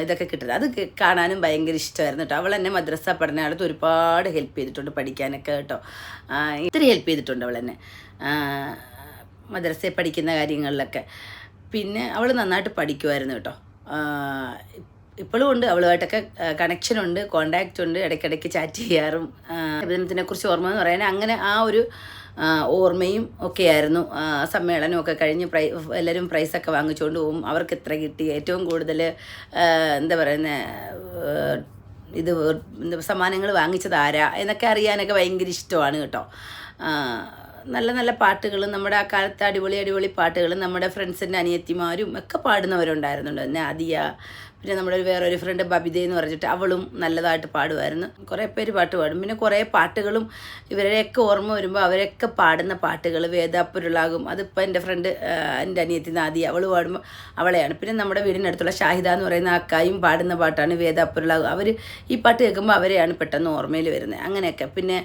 ഇതൊക്കെ കിട്ടുന്നത്. അത് കാണാനും ഭയങ്കര ഇഷ്ടമായിരുന്നു കേട്ടോ. അവൾ എന്നെ മദ്രസ പഠനകാലത്ത് ഒരുപാട് ഹെൽപ്പ് ചെയ്തിട്ടുണ്ട് പഠിക്കാനൊക്കെ കേട്ടോ. ഇത്തിരി ഹെൽപ്പ് ചെയ്തിട്ടുണ്ട് അവൾ എന്നെ. മദ്രസയെ പഠിക്കുന്ന കാര്യങ്ങളിലൊക്കെ. പിന്നെ അവൾ നന്നായിട്ട് പഠിക്കുമായിരുന്നു കേട്ടോ. ഇപ്പോഴും ഉണ്ട് അവളുമായിട്ടൊക്കെ കണക്ഷൻ ഉണ്ട് കോണ്ടാക്റ്റ് ഉണ്ട് ഇടയ്ക്കിടയ്ക്ക് ചാറ്റ് ചെയ്യാറും. ഇതിനെ കുറിച്ച് ഓർമ്മ എന്ന് പറയാൻ അങ്ങനെ ആ ഒരു ഓർമ്മയും ഒക്കെ ആയിരുന്നു. സമ്മേളനമൊക്കെ കഴിഞ്ഞ് പ്രൈ എല്ലാവരും പ്രൈസൊക്കെ വാങ്ങിച്ചുകൊണ്ട് പോകും. അവർക്ക് എത്ര കിട്ടി? ഏറ്റവും കൂടുതൽ എന്താ പറയുന്നത് ഇത് സമ്മാനങ്ങൾ വാങ്ങിച്ചത് ആരാ? എന്നൊക്കെ അറിയാനൊക്കെ ഭയങ്കര ഇഷ്ടമാണ് കേട്ടോ. നല്ല നല്ല പാട്ടുകൾ നമ്മുടെ ആ കാലത്തെ അടിപൊളി അടിപൊളി പാട്ടുകൾ നമ്മുടെ ഫ്രണ്ട്സിന്റെ അനിയത്തിമാരും ഒക്കെ പാടുന്നവരുണ്ടായിരുന്നുണ്ട് നാദിയ പിന്നെ നമ്മുടെ ഒരു വേറൊരു ഫ്രണ്ട് ബബിത എന്ന് പറഞ്ഞിട്ട് അവളും നല്ലതായിട്ട് പാടുമായിരുന്നു. കുറേ പേര് പാട്ട് പാടും. പിന്നെ കുറേ പാട്ടുകളും ഇവരെയൊക്കെ ഓർമ്മ വരുമ്പോൾ അവരൊക്കെ പാടുന്ന പാട്ടുകൾ വേദാപ്പുരുളാകും അതിപ്പോൾ എന്റെ ഫ്രണ്ട് എന്റെ അനിയത്തി നാദി അവൾ പാടുമ്പോൾ അവളെയാണ്. പിന്നെ നമ്മുടെ വീടിനടുത്തുള്ള ഷാഹിദ എന്ന് പറയുന്ന അക്കായും പാടുന്ന പാട്ടാണ് വേദാപ്പുരുളാകും അവർ ഈ പാട്ട് കേൾക്കുമ്പോൾ അവരെയാണ് പെട്ടെന്ന് ഓർമ്മയിൽ വരുന്നത്. അങ്ങനെയൊക്കെ. പിന്നെ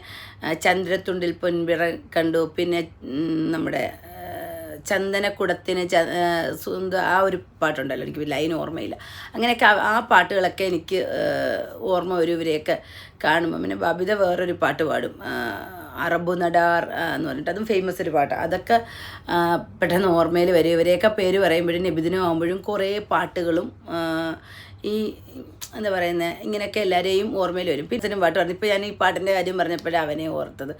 ചന്ദ്രത്തുണ്ടിൽ പൊൻപിറ കണ്ടു. പിന്നെ നമ്മുടെ ചന്ദനക്കുടത്തിന് ച ആ ഒരു പാട്ടുണ്ടല്ലോ എനിക്ക് ലൈൻ ഓർമ്മയില്ല. അങ്ങനെയൊക്കെ ആ- പാട്ടുകളൊക്കെ എനിക്ക് ഓർമ്മ വരുവരെയൊക്കെ കാണുമ്പോൾ പിന്നെ ബബിത വേറൊരു പാട്ട് പാടും. അറബ് നടാർ എന്ന് പറഞ്ഞിട്ട് അതും ഫേമസ് ഒരു പാട്ട്. അതൊക്കെ പെട്ടെന്ന് ഓർമ്മയിൽ വരും. ഇവരെയൊക്കെ പേര് പറയുമ്പോഴും നിബിദിനമാകുമ്പോഴും കുറേ പാട്ടുകളും ഈ എന്താ പറയുന്നത് ഇങ്ങനെയൊക്കെ എല്ലാവരെയും ഓർമ്മയിൽ വരും. പിന്നെ പാട്ട് പറഞ്ഞു ഇപ്പോൾ ഞാൻ ഈ പാട്ടിന്റെ കാര്യം പറഞ്ഞപ്പോഴേ അവനെ ഓർത്തത്.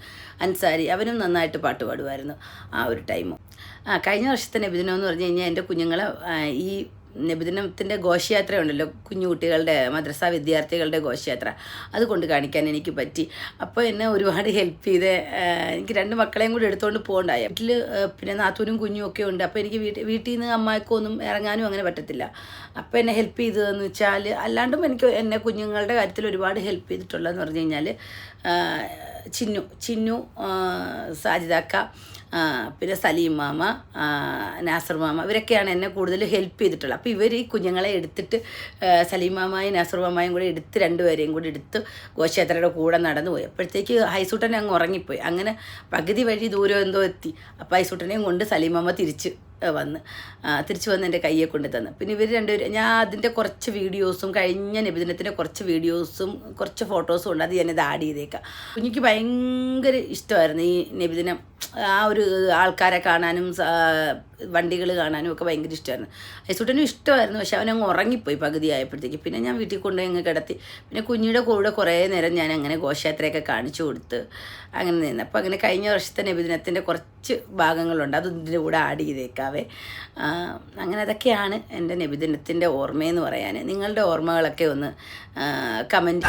അൻസാരി അവനും നന്നായിട്ട് പാട്ട് പാടുമായിരുന്നു ആ ഒരു ടൈമും. ആ കഴിഞ്ഞ വർഷത്തെ നബിദിനം എന്ന് പറഞ്ഞു കഴിഞ്ഞാൽ എന്റെ കുഞ്ഞുങ്ങളെ ഈ നബിദിനത്തിന്റെ ഘോഷയാത്ര ഉണ്ടല്ലോ കുഞ്ഞു കുട്ടികളുടെ മദ്രസ വിദ്യാർത്ഥികളുടെ ഘോഷയാത്ര. അത് കൊണ്ട് കാണിക്കാൻ എനിക്ക് പറ്റി. അപ്പോൾ എന്നെ ഒരുപാട് ഹെൽപ്പ് ചെയ്ത് എനിക്ക് രണ്ട് മക്കളെയും കൂടി എടുത്തുകൊണ്ട് പോകണ്ടായി. വീട്ടിൽ പിന്നെ നാത്തൂരും കുഞ്ഞും ഒക്കെ ഉണ്ട്. അപ്പോൾ എനിക്ക് വീട്ടിൽ വീട്ടിൽ നിന്ന് അമ്മായിക്കൊന്നും ഇറങ്ങാനും അങ്ങനെ പറ്റത്തില്ല. അപ്പോൾ എന്നെ ഹെൽപ്പ് ചെയ്തതെന്ന് വെച്ചാൽ അല്ലാണ്ടും എനിക്ക് എന്നെ കുഞ്ഞുങ്ങളുടെ കാര്യത്തിൽ ഒരുപാട് ഹെൽപ്പ് ചെയ്തിട്ടുള്ളതെന്ന് പറഞ്ഞു കഴിഞ്ഞാൽ ചിന്നു ചിന്നു ആ, പിന്നെ സലീം മാമ നാസർ മാമ ഇവരൊക്കെയാണ് എന്നെ കൂടുതൽ ഹെൽപ്പ് ചെയ്തിട്ടുള്ളത്. അപ്പോൾ ഇവർ ഈ കുഞ്ഞുങ്ങളെ എടുത്തിട്ട് സലീം മാമായും നാസർ മാമായും കൂടെ എടുത്ത് രണ്ടുപേരെയും കൂടി എടുത്ത് ഗോക്ഷേത്രയുടെ കൂടെ നടന്നു പോയി. അപ്പോഴത്തേക്ക് ഹൈസൂട്ടനെ അങ്ങ് ഉറങ്ങിപ്പോയി. അങ്ങനെ പകുതി വഴി ദൂരം എന്തോ എത്തി. അപ്പോൾ ഹൈസൂട്ടനെയും കൊണ്ട് സലീം മാമ തിരിച്ച്. വന്ന് തിരിച്ചു വന്ന് എന്റെ കയ്യെ കൊണ്ട് തന്നു. പിന്നെ ഇവർ രണ്ടുപേരും ഞാൻ അതിന്റെ കുറച്ച് വീഡിയോസും കഴിഞ്ഞ നബിദിനത്തിന്റെ കുറച്ച് വീഡിയോസും കുറച്ച് ഫോട്ടോസും ഉണ്ട് അത് ഞാനിത് ആഡ് ചെയ്തേക്കാം. കുഞ്ഞിക്ക് ഭയങ്കര ഇഷ്ടമായിരുന്നു ഈ നബിദിനം ആ ഒരു ആൾക്കാരെ കാണാനും വണ്ടികൾ കാണാനും ഒക്കെ ഭയങ്കര ഇഷ്ടമായിരുന്നു ഐസൂട്ടനും ഇഷ്ടമായിരുന്നു പക്ഷെ അവനങ്ങ് ഉറങ്ങിപ്പോയി പകുതി ആയപ്പോഴത്തേക്ക് പിന്നെ ഞാൻ വീട്ടിൽ കൊണ്ടുപോയി അങ്ങ് കിടത്തി. പിന്നെ കുഞ്ഞിയുടെ കൂടെ കുറേ നേരം ഞാൻ അങ്ങനെ ഘോഷയാത്രയൊക്കെ കാണിച്ചു കൊടുത്ത് അങ്ങനെ നിന്ന്. അപ്പോൾ അങ്ങനെ കഴിഞ്ഞ വർഷത്തെ നബിദിനത്തിന്റെ കുറച്ച് ഭാഗങ്ങളുണ്ട്. അത് ഇതിന്റെ കൂടെ ആഡ് ചെയ്തേക്കാവേ. അങ്ങനെ അതൊക്കെയാണ് എന്റെ നബിദിനത്തിന്റെ ഓർമ്മയെന്ന് പറയാൻ. നിങ്ങളുടെ ഓർമ്മകളൊക്കെ ഒന്ന് കമന്റ്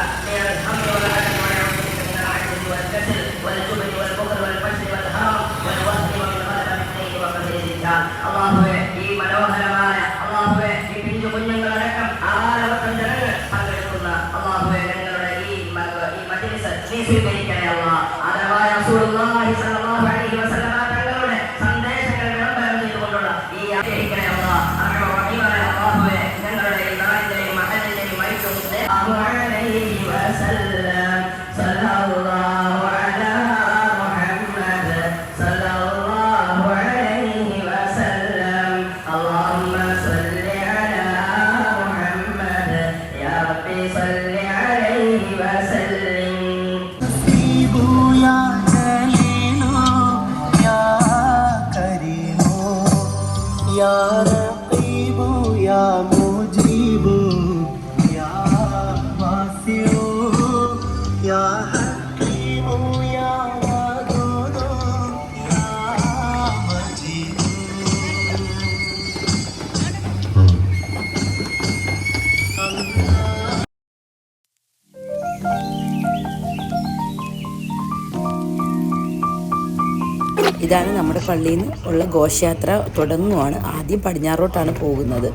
ഘോഷയാത്ര തുടങ്ങുവാണ്. ആദ്യം പടിഞ്ഞാറോട്ടാണ് പോകുന്നത്.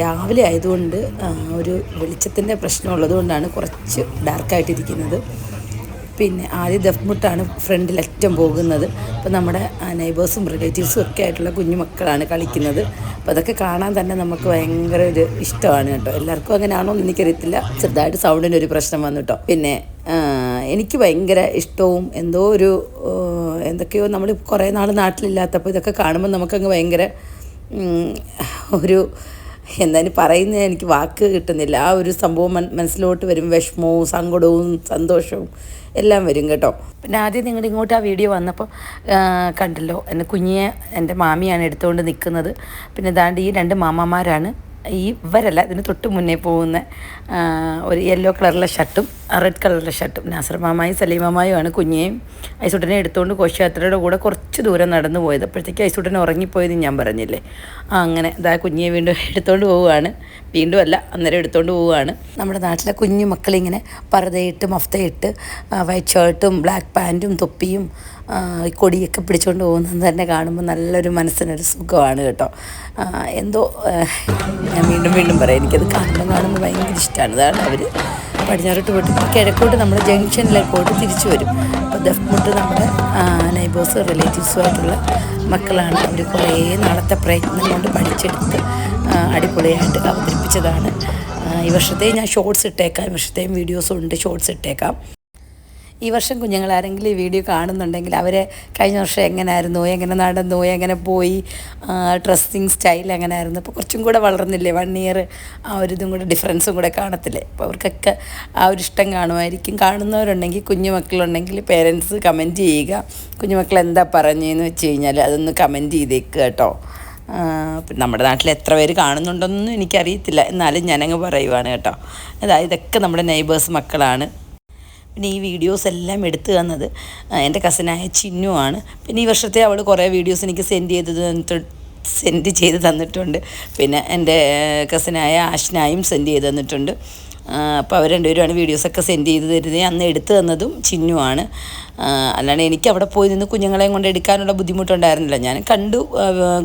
രാവിലെ ആയതുകൊണ്ട് ഒരു വെളിച്ചത്തിന്റെ പ്രശ്നമുള്ളത് കൊണ്ടാണ് കുറച്ച് ഡാർക്കായിട്ടിരിക്കുന്നത് പിന്നെ ആദ്യം ദഫ്മുട്ടാണ് ഫ്രണ്ടിൽ അറ്റം പോകുന്നത്. അപ്പോൾ നമ്മുടെ നൈബേഴ്സും റിലേറ്റീവ്സും ഒക്കെ ആയിട്ടുള്ള കുഞ്ഞുമക്കളാണ് കളിക്കുന്നത്. അപ്പോൾ അതൊക്കെ കാണാൻ തന്നെ നമുക്ക് ഭയങ്കര ഒരു ഇഷ്ടമാണ് കേട്ടോ. എല്ലാവർക്കും അങ്ങനെയാണോ എന്ന് എനിക്കറിയത്തില്ല. ചെറുതായിട്ട് സൗണ്ടിന് ഒരു പ്രശ്നം വന്നു കേട്ടോ. പിന്നെ എനിക്ക് ഭയങ്കര ഇഷ്ടവും എന്തോ ഒരു എന്തൊക്കെയോ നമ്മൾ കുറേ നാൾ നാട്ടിലില്ലാത്തപ്പോൾ ഇതൊക്കെ കാണുമ്പോൾ നമുക്കങ്ങ് ഭയങ്കര ഒരു എന്തായാലും പറയുന്ന എനിക്ക് വാക്ക് കിട്ടുന്നില്ല. ആ ഒരു സംഭവം മനസ്സിലോട്ട് വരും. വിഷമവും സങ്കടവും സന്തോഷവും എല്ലാം വരും കേട്ടോ. പിന്നെ ആദ്യം നിങ്ങൾ ഇങ്ങോട്ട് ആ വീഡിയോ വന്നപ്പോൾ കണ്ടല്ലോ. എന്റെ കുഞ്ഞിയെ എന്റെ മാമിയാണ് എടുത്തുകൊണ്ട് നിൽക്കുന്നത് പിന്നെ ദാണ്ട് ഈ രണ്ട് മാമാമാരാണ് ഈ ഇവരല്ല ഇതിന് തൊട്ട് മുന്നേ പോകുന്ന ഒരു യെല്ലോ കളറിലെ ഷർട്ടും റെഡ് കളറിലെ ഷർട്ടും. നാസർ മാമായും സലീം മാമായുമാണ് കുഞ്ഞേയും ഐസുട്ടനെ എടുത്തുകൊണ്ട് കോശയാത്രയുടെ കൂടെ കുറച്ച് ദൂരം നടന്നു പോയത്. അപ്പോഴത്തേക്ക് ഐസുട്ടൻ ഉറങ്ങിപ്പോയത് ഞാൻ പറഞ്ഞില്ലേ. ആ അങ്ങനെ ഇതാ കുഞ്ഞിയെ വീണ്ടും എടുത്തുകൊണ്ട് പോവുകയാണ്. വീണ്ടും അല്ല അന്നേരം എടുത്തുകൊണ്ട് പോവുകയാണ്. നമ്മുടെ നാട്ടിലെ കുഞ്ഞു മക്കളിങ്ങനെ പർദ്ദയിട്ട് മഫ്തയിട്ട് വൈറ്റ് ഷർട്ടും ബ്ലാക്ക് പാന്റും തൊപ്പിയും കൊടിയൊക്കെ പിടിച്ചുകൊണ്ട് പോകുന്നത് തന്നെ കാണുമ്പോൾ നല്ലൊരു മനസ്സിനൊരു സുഖമാണ് കേട്ടോ. എന്തോ ഞാൻ വീണ്ടും വീണ്ടും പറയാം. എനിക്കത് കാണുമ്പോൾ കാണുമ്പോൾ ഭയങ്കര ഇഷ്ടമാണ് അതാണ് അവർ പടിഞ്ഞാറോട്ട് പോയിട്ട് കിഴക്കോട്ട് നമ്മൾ ജംഗ്ഷനിലേക്കോട്ട് തിരിച്ചു വരും. അപ്പോൾ ദഫ്മുട്ട് നമ്മുടെ നൈബേഴ്സ് റിലേറ്റീവ്സുമായിട്ടുള്ള മക്കളാണ് അവർ കുറേ നാളത്തെ പ്രയത്നം കൊണ്ട് പഠിച്ചെടുത്ത് അടിപൊളിയായിട്ട് അവതരിപ്പിച്ചതാണ്. ഈ വർഷത്തെയും ഞാൻ ഷോർട്സ് ഇട്ടേക്കാം. ഈ വർഷത്തെയും വീഡിയോസും ഉണ്ട് ഷോർട്സ് ഇട്ടേക്കാം. ഈ വർഷം കുഞ്ഞുങ്ങൾ ആരെങ്കിലും ഈ വീഡിയോ കാണുന്നുണ്ടെങ്കിൽ അവരെ കഴിഞ്ഞ വർഷം എങ്ങനെയായിരുന്നു എങ്ങനെ നടന്നു? എങ്ങനെ പോയി? ഡ്രസ്സിങ് സ്റ്റൈൽ എങ്ങനെ ആയിരുന്നു അപ്പോൾ കുറച്ചും കൂടെ വളർന്നില്ലേ? വൺ ഇയർ ആ ഒരു ഇതും കൂടെ ഡിഫറൻസും കൂടെ കാണത്തില്ലേ? അപ്പോൾ അവർക്കൊക്കെ ആ ഒരു ഇഷ്ടം കാണുമായിരിക്കും. കാണുന്നവരുണ്ടെങ്കിൽ കുഞ്ഞു മക്കളുണ്ടെങ്കിൽ പേരൻസ് കമന്റ് ചെയ്യുക. കുഞ്ഞുമക്കൾ എന്താ പറഞ്ഞതെന്ന് വെച്ച് കഴിഞ്ഞാൽ അതൊന്ന് കമന്റ് ചെയ്തേക്കുക കേട്ടോ. നമ്മുടെ നാട്ടിൽ എത്ര പേര് കാണുന്നുണ്ടെന്നൊന്നും എനിക്കറിയത്തില്ല. എന്നാലും ഞാനങ്ങ് പറയുവാണ് കേട്ടോ. അതായത് ഇതൊക്കെ നമ്മുടെ നെയ്ബേഴ്സ് മക്കളാണ്. പിന്നെ ഈ വീഡിയോസ് എല്ലാം എടുത്തു തന്നത് എന്റെ കസിനായ ചിന്നു ആണ്. പിന്നെ ഈ വർഷത്തെ അവൾ കുറേ വീഡിയോസ് എനിക്ക് സെൻഡ് ചെയ്ത് സെൻഡ് ചെയ്ത് തന്നിട്ടുണ്ട്. പിന്നെ എന്റെ കസിനായ ആഷ്നായും സെൻഡ് ചെയ്ത് തന്നിട്ടുണ്ട്. അപ്പോൾ അവർ രണ്ടുപേരുമാണ് വീഡിയോസൊക്കെ സെൻഡ് ചെയ്ത് തരുന്നത്. അന്ന് എടുത്തു തന്നതും ചിന്നുവാണ്. അല്ലാണ്ട് എനിക്ക് അവിടെ പോയി നിന്ന് കുഞ്ഞുങ്ങളെയും കൊണ്ട് എടുക്കാനുള്ള ബുദ്ധിമുട്ടുണ്ടായിരുന്നില്ല. ഞാൻ കണ്ടു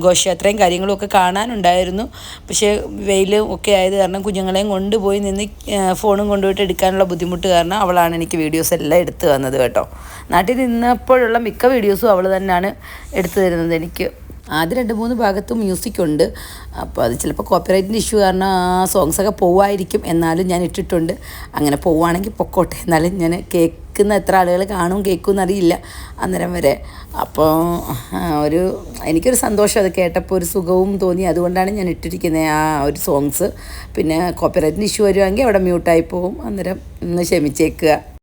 ഘോഷയാത്രയും കാര്യങ്ങളും ഒക്കെ കാണാനുണ്ടായിരുന്നു. പക്ഷേ വെയിലും ഒക്കെ ആയത് കാരണം കുഞ്ഞുങ്ങളെയും കൊണ്ടുപോയി നിന്ന് ഫോണും കൊണ്ടുപോയിട്ട് എടുക്കാനുള്ള ബുദ്ധിമുട്ട് കാരണം അവളാണ് എനിക്ക് വീഡിയോസ് എല്ലാം എടുത്തു തന്നത് കേട്ടോ. നാട്ടിൽ നിന്നപ്പോഴുള്ള മിക്ക വീഡിയോസും അവൾ തന്നെയാണ് എടുത്തു തരുന്നത് എനിക്ക്. ആദ്യം രണ്ട് മൂന്ന് ഭാഗത്ത് മ്യൂസിക് ഉണ്ട്. അപ്പോൾ അത് ചിലപ്പോൾ കോപ്പിറൈറ്റിന്റെ ഇഷ്യൂ കാരണം ആ സോങ്സ് ഒക്കെ പോവായിരിക്കും എന്നാലും ഞാൻ ഇട്ടിട്ടുണ്ട്. അങ്ങനെ പോവുകയാണെങ്കിൽ പൊക്കോട്ടെ. എന്നാലും ഞാൻ കേൾക്കുന്ന എത്ര ആളുകൾ കാണും കേൾക്കും എന്നറിയില്ല അന്നേരം വരെ. അപ്പോൾ ഒരു എനിക്കൊരു സന്തോഷം അത് കേട്ടപ്പോൾ ഒരു സുഖവും തോന്നി. അതുകൊണ്ടാണ് ഞാൻ ഇട്ടിരിക്കുന്നത് ആ ഒരു സോങ്സ് പിന്നെ കോപ്പിറൈറ്റിന്റെ ഇഷ്യൂ വരുവാണെങ്കിൽ അവിടെ മ്യൂട്ടായി പോവും. അന്നേരം ഒന്ന് ക്ഷമിച്ചേക്കുക.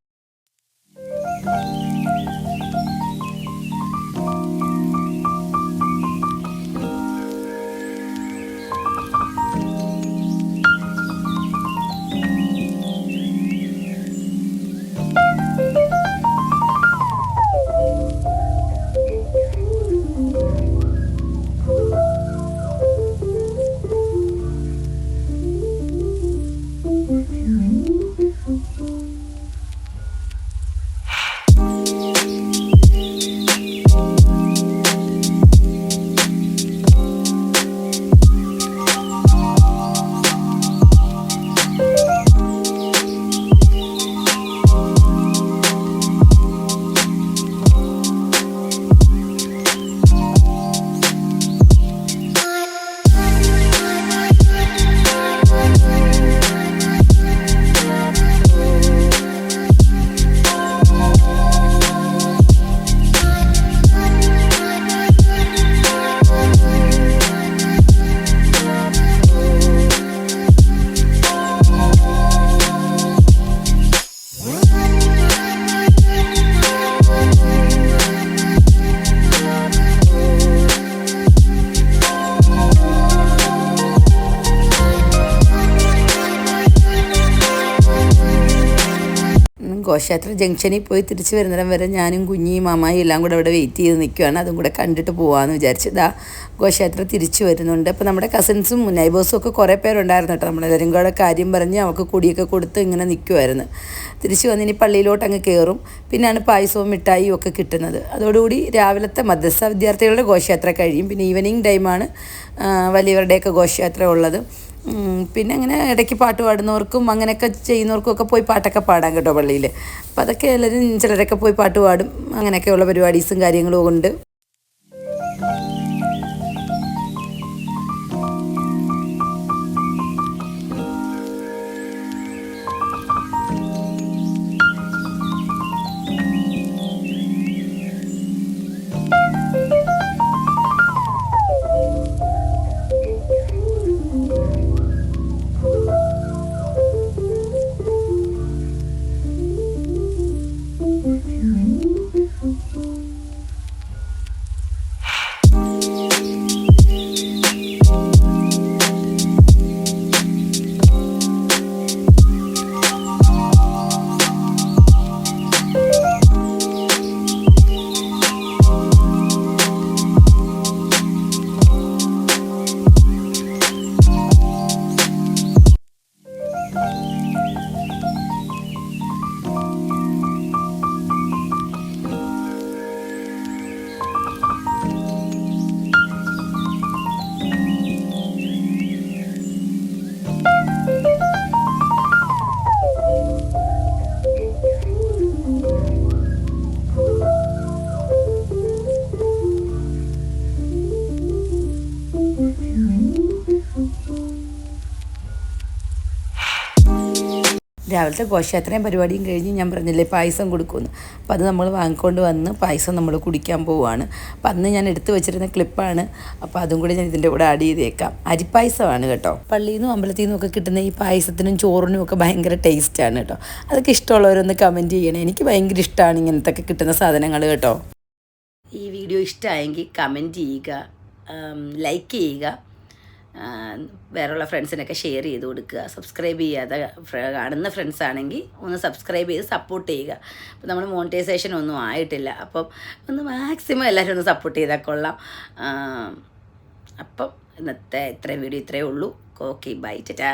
ഘോഷയാത്ര ജംഗ്ഷനിൽ പോയി തിരിച്ച് വരുന്നിടം വരെ ഞാനും കുഞ്ഞിയും മാമായും എല്ലാം കൂടെ അവിടെ വെയിറ്റ് ചെയ്ത് നിൽക്കുകയാണ് അതും കൂടെ കണ്ടിട്ട് പോകാമെന്ന് വിചാരിച്ചു ഇതാ ഘോഷയാത്ര തിരിച്ചു വരുന്നുണ്ട്. അപ്പോൾ നമ്മുടെ കസിൻസും നൈബേഴ്സും ഒക്കെ കുറേ പേരുണ്ടായിരുന്നു കേട്ടോ. നമ്മളെല്ലാവരും കൂടെ കാര്യം പറഞ്ഞ് അവൾക്ക് കുടിയൊക്കെ കൊടുത്ത് ഇങ്ങനെ നിൽക്കുമായിരുന്നു തിരിച്ചു വന്ന് ഇനി പള്ളിയിലോട്ട് അങ്ങ് കയറും പിന്നെയാണ് പായസവും മിഠായിയും ഒക്കെ കിട്ടുന്നത്. അതോടുകൂടി രാവിലത്തെ മദ്രസ വിദ്യാർത്ഥികളുടെ ഘോഷയാത്ര കഴിയും. പിന്നെ ഈവനിങ് ടൈമാണ് വലിയവരുടെയൊക്കെ ഘോഷയാത്ര ഉള്ളത്. പിന്നെ അങ്ങനെ ഇടയ്ക്ക് പാട്ട് പാടുന്നവർക്കും അങ്ങനെയൊക്കെ ചെയ്യുന്നവർക്കും ഒക്കെ പോയി പാട്ടൊക്കെ പാടാം കേട്ടോ പള്ളിയിൽ അപ്പോൾ അതൊക്കെ എല്ലാവരും ചിലരൊക്കെ പോയി പാട്ട് പാടും അങ്ങനെയൊക്കെയുള്ള പരിപാടീസും കാര്യങ്ങളും ഉണ്ട്. രാവിലത്തെ ഘോഷയാത്രയും പരിപാടിയും കഴിഞ്ഞ് ഞാൻ പറഞ്ഞില്ലേ പായസം കൊടുക്കുമെന്ന്. അപ്പോൾ അത് നമ്മൾ വാങ്ങിക്കൊണ്ട് വന്ന് പായസം നമ്മൾ കുടിക്കാൻ പോവുകയാണ്. അപ്പം അന്ന് ഞാൻ എടുത്തു വെച്ചിരുന്ന ക്ലിപ്പാണ്. അപ്പോൾ അതും കൂടി ഞാൻ ഇതിന്റെ കൂടെ ആഡ് ചെയ്തേക്കാം. അരിപ്പായസമാണ് കേട്ടോ. പള്ളിയിൽ നിന്നും അമ്പലത്തിൽ നിന്നും ഒക്കെ കിട്ടുന്ന ഈ പായസത്തിനും ചോറിനും ഒക്കെ ഭയങ്കര ടേസ്റ്റാണ് കേട്ടോ. അതൊക്കെ ഇഷ്ടമുള്ളവരൊന്ന് കമന്റ് ചെയ്യണേ. എനിക്ക് ഭയങ്കര ഇഷ്ടമാണ് ഇങ്ങനത്തെ ഒക്കെ കിട്ടുന്ന സാധനങ്ങൾ കേട്ടോ. ഈ വീഡിയോ ഇഷ്ടമായെങ്കിൽ കമന്റ് ചെയ്യുക ലൈക്ക് ചെയ്യുക. വേറെയുള്ള ഫ്രണ്ട്സിനൊക്കെ ഷെയർ ചെയ്ത് കൊടുക്കുക. സബ്സ്ക്രൈബ് ചെയ്യാതെ കാണുന്ന ഫ്രണ്ട്സ് ആണെങ്കിൽ ഒന്ന് സബ്സ്ക്രൈബ് ചെയ്ത് സപ്പോർട്ട് ചെയ്യുക. അപ്പം നമ്മൾ മോണിറ്റൈസേഷൻ ഒന്നും ആയിട്ടില്ല. അപ്പം ഒന്ന് മാക്സിമം എല്ലാവരും ഒന്ന് സപ്പോർട്ട് ചെയ്താൽ കൊള്ളാം. അപ്പം ഇന്നത്തെ ഇത്രയും വീഡിയോ ഇത്രയേ ഉള്ളൂ. ഓക്കെ ബൈ ടാ